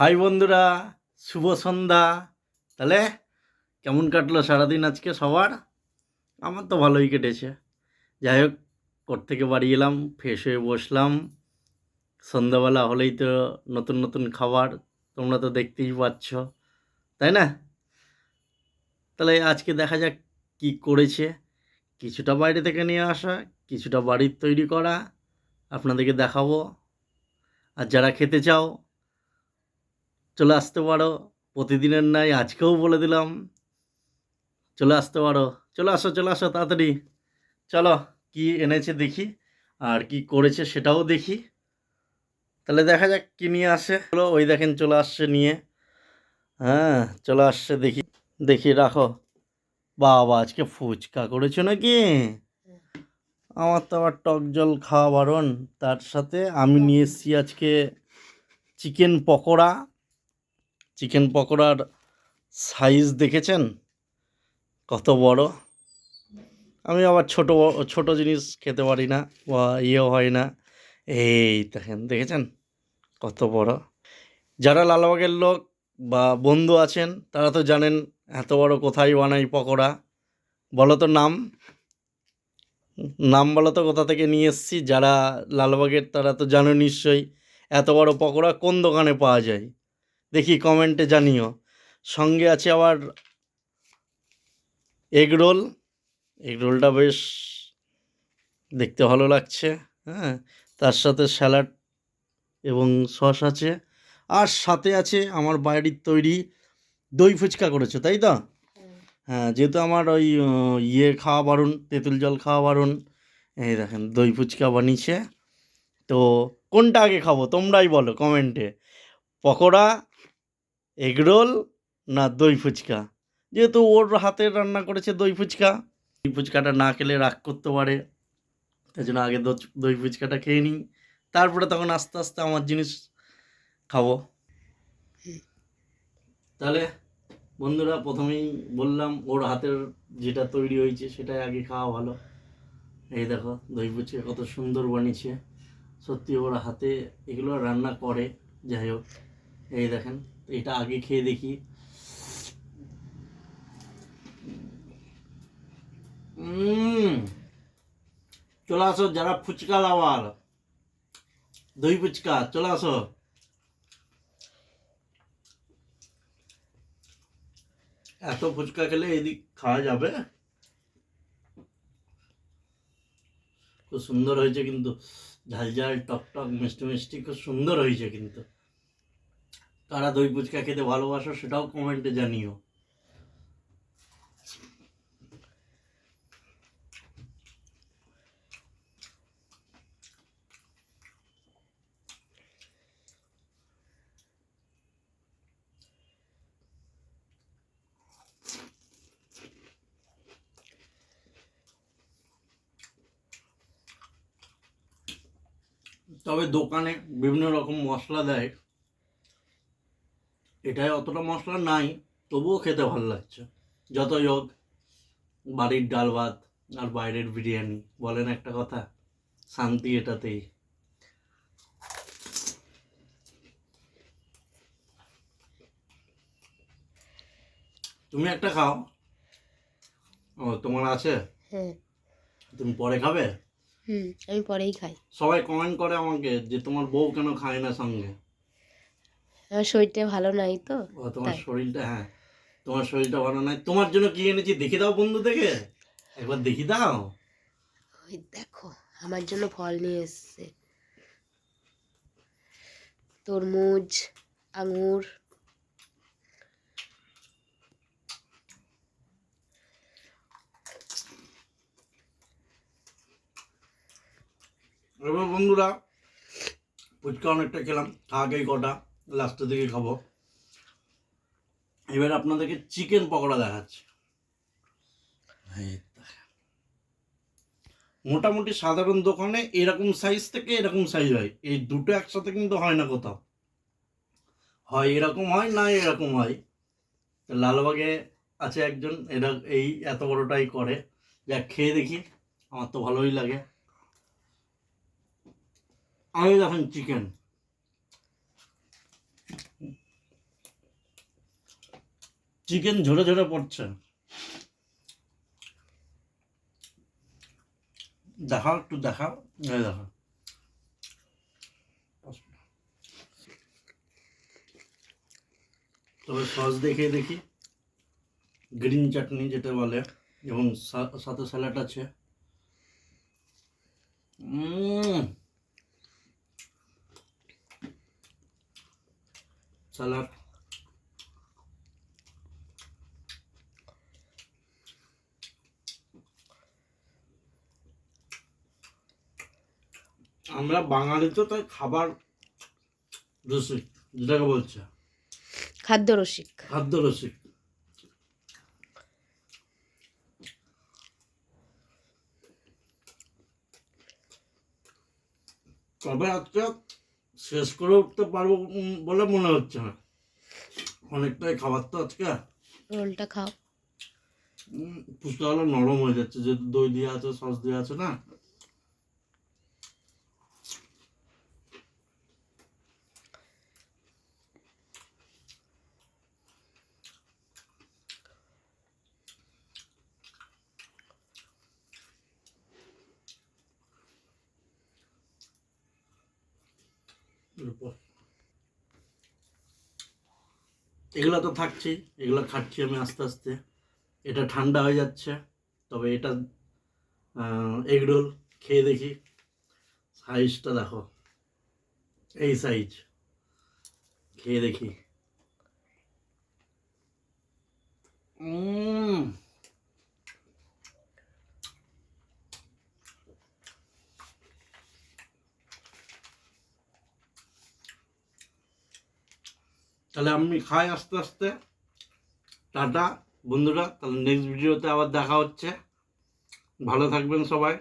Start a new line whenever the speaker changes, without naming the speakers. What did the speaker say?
High বন্ধুরা, শুভ সন্ধ্যা। তাহলে কেমন কাটলো সারাদিন আজকে সবার? আমার তো ভালোই কেটেছে। যাই হোক কোর থেকে বাড়ি এলাম ফ্রেশ হয়ে বসলাম। সন্ধ্যাবেলা হলেই তো নতুন নতুন খাবার, তোমরা তো দেখতেই পাচ্ছ, তাই না? তাহলে আজকে দেখা যাক কি করেছে। কিছুটা বাইরে থেকে নিয়ে আসা, কিছুটা বাড়ির তৈরি করা, আপনাদেরকে দেখাবো। আর যারা খেতে চাও চলে আসতে পারো, প্রতিদিনের নাই আজকেও বলে দিলাম। চলে আসতে পারো, চলে আসো চলে আসো তাড়াতাড়ি। চলো, কি এনেছে দেখি, আর কি করেছে সেটাও দেখি। তাহলে দেখা যাক কি নিয়ে আসে। চলো, ওই দেখেন চলে আসছে নিয়ে। হ্যাঁ চলে আসছে দেখি দেখি রাখো। বাবা, আজকে ফুচকা করেছ নাকি? আমার তো আবার টক জল খাওয়া বারণ। তার সাথে আমি নিয়ে এসেছি আজকে চিকেন পকোড়া। চিকেন পকোড়ার সাইজ দেখেছেন? কত বড়? আমি আবার ছোট ছোট জিনিস খেতে পারি না, বা ইয়েও হয় না। এই দেখেন, দেখেছেন? কত বড়। যারা লালবাগের লোক বা বন্ধু আছেন, তারা তো জানেন এত বড় কোথায় বানাই পকোড়া। বলো তো নাম? নাম বলো তো কোথা থেকে নিয়ে এসেছি? যারা লালবাগের, তারা তো জানো নিশ্চয়ই, এত বড় পকোড়া কোন দোকানে পাওয়া যায়? দেখি কমেন্টে জানিও। সঙ্গে আছে আবার এগ রোল এগ রোলটা বেশ দেখতে ভালো লাগছে হ্যাঁ? তার সাথে স্যালাড এবং সস আছে। আর সাথে আছে আমার বাড়ির তৈরি দই ফুচকা করেছ, তাই তো? হ্যাঁ যেহেতু আমার ওই ইয়ে খাওয়া বারণ, তেঁতুল জল খাওয়া বারণ, এই দেখেন দই ফুচকা বানিয়েছে। তো কোনটা আগে খাব তোমরাই বলো কমেন্টে পকোড়া এগরোল না দই ফুচকা? যেহেতু ওর হাতে রান্না করেছে দই ফুচকা, দই ফুচকাটা না খেলে রাগ করতে পারে। তাই জন্য আগে দই ফুচকাটা খেয়ে নিই। তারপরে তখন আস্তে আস্তে আমার জিনিস খাব। তাহলে বন্ধুরা প্রথমেই বললাম, ওর হাতের যেটা তৈরি হয়েছে সেটাই আগে খাওয়া ভালো। এই দেখো, দই ফুচকা কত সুন্দর বানিয়েছে। সত্যি ওর হাতে এগুলো রান্না করে, যাই হোক। এই দেখেন এটা আগে খেয়ে দেখি উম, চলে আসো যারা ফুচকা লাওয়ার দই ফুচকা চলে আসো এত ফুচকা খেলে এদিক খাওয়া যাবে খুব সুন্দর হয়েছে কিন্তু ঝাল ঝাল টক টক মিষ্টি মিষ্টি খুব সুন্দর হয়েছে কিন্তু কারা দই ফুচকা খেতে ভালোবাসো সেটাও কমেন্টে জানিও। তবে দোকানে বিভিন্ন রকম মশলা দেয়। এটায় অতটা মশলা নাই তবুও খেতে ভালো লাগছে। যতই হোক বাড়ির ডাল ভাত আর বাইরের বিরিয়ানি বলেন একটা কথা শান্তি এটাতেই। তুমি একটা খাও। ও তোমার আছে?
হ্যাঁ।
তুমি পরে খাবে?
হুম আমি পরেই খাই।
সবাই কমেন্ট করে আমাকে যে তোমার বউ কেন খায় না সঙ্গে।
শরীরটা ভালো নাই তো?
তোমার শরীরটা হ্যাঁ। তোমার শরীরটা ভালো নাই। তোমার জন্য কি এনেছি দেখি দাও বন্ধু থেকে একবার দেখি দাও।
ওই দেখো আমার জন্য ফল নিয়ে এসছে। তরমুজ আঙুর।
এবার বন্ধুরা ফুচকা অনেকটা খেলাম আগেই কটা। লাস্টের দিকে খাব। এবার আপনাদেরকে চিকেন পকোড়া দেখাচ্ছি। মোটামুটি সাধারণ দোকানে এরকম সাইজ থেকে এরকম সাইজ হয়। এই দুটো একসাথে কিন্তু হয় না কোথাও। হয় এরকম হয়, না এরকম হয়। লালবাগে আছে একজন, এরা এই এত বড়টাই করে। যা খেয়ে দেখি। আমার তো ভালোই লাগে। আমি দেখেন চিকেন চিকেন ঝরে ঝরে পড়ছে। দেখাও, একটু দেখাও। দেখো। তবে সস দেখে দেখি। গ্রিন চাটনি যেটা বলে এবং সাথে স্যালাড আছে। স্যালাড। আমরা বাঙালি তো তাই খাবার রসিক যেটাকে বলছে।
খাদ্য রসিক।
খাদ্য রসিক। তবে আজকে শেষ করে উঠতে পারব বলে মনে হচ্ছে না। অনেকটাই খাবার তো আজকে।
রোলটা খাও।
ফুচকাগুলো নরম হয়ে যাচ্ছে যেহেতু দই দিয়ে আছে সস দিয়ে আছে না। এগুলো তো থাকছেই, এগুলো খাচ্ছি আমি আস্তে আস্তে। এটা ঠান্ডা হয়ে যাচ্ছে, তবে এটা এগরোল খেয়ে দেখি। সাইজটা দেখো, এই সাইজ খেয়ে দেখি। তাহলে আমি খাই আস্তে আস্তে। টাটা, বন্ধুরা, তাহলে নেক্সট ভিডিওতে আবার দেখা হচ্ছে। ভালো থাকবেন সবাই।